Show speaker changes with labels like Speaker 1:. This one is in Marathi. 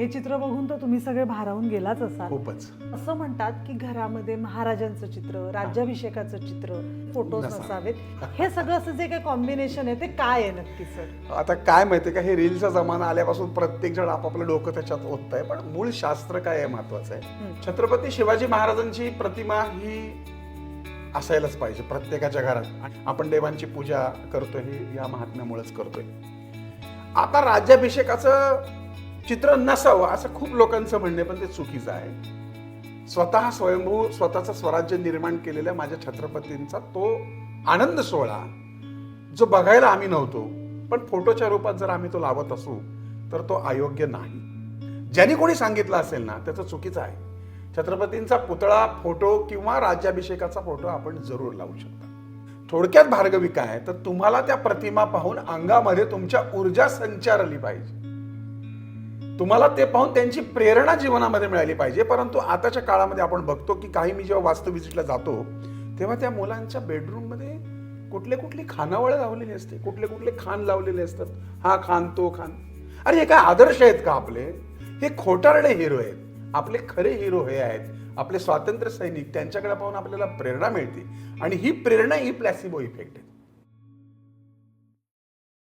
Speaker 1: हे चित्र बघून तर तुम्ही सगळे भारावून गेलाच असाल.
Speaker 2: खूपच.
Speaker 1: असं म्हणतात की घरामध्ये महाराजांचं चित्र राज्याभिषेकाचं चित्र फोटोज. नसावेत. हे सगळं असं जे काही कॉम्बिनेशन आहे ते काय आहे नक्की सर
Speaker 2: आता काय माहितीये का हे रीलचा जमाना आल्यापासून प्रत्येक जण आपापलं डोकं त्याच्यात ओतत आहे पण मूळ शास्त्र काय आहे महत्वाचं आहे. छत्रपती शिवाजी महाराजांची प्रतिमा ही असायलाच पाहिजे प्रत्येकाच्या घरात. आपण देवांची पूजा करतोय या महात्म्यामुळेच करतोय. आता राज्याभिषेकाचं चित्र नसावं असं खूप लोकांचं म्हणणं पण ते चुकीचं आहे. स्वतः स्वयंभू स्वतःचं स्वराज्य निर्माण केलेल्या माझ्या छत्रपतींचा तो आनंद सोहळा जो बघायला आम्ही नव्हतो पण फोटोच्या रूपात जर आम्ही तो लावत असू तर तो अयोग्य नाही. ज्यांनी कोणी सांगितलं असेल ना त्याचं चुकीचं आहे. छत्रपतींचा पुतळा फोटो किंवा राज्याभिषेकाचा फोटो आपण जरूर लावू शकता. थोडक्यात भार्गवी काय तर तुम्हाला त्या प्रतिमा पाहून अंगामध्ये तुमच्या ऊर्जा संचारली पाहिजे. तुम्हाला ते पाहून त्यांची प्रेरणा जीवनामध्ये मिळाली पाहिजे. परंतु आताच्या काळामध्ये आपण बघतो की काही मी जेव्हा वास्तू विजिटला जातो तेव्हा त्या मुलांच्या बेडरूममध्ये कुठले कुठली खानावळ लावलेली असते कुठले कुठले खान लावलेले असतात. हा खान तो खान अरे हे काय आदर्श आहेत का आपले? हे खोटारडे हिरो आहेत. आपले खरे हिरो हे आहेत. आपले स्वातंत्र्य सैनिक त्यांच्याकडे पाहून आपल्याला प्रेरणा मिळते. आणि ही प्रेरणा ही प्लॅसिबो इफेक्ट आहे.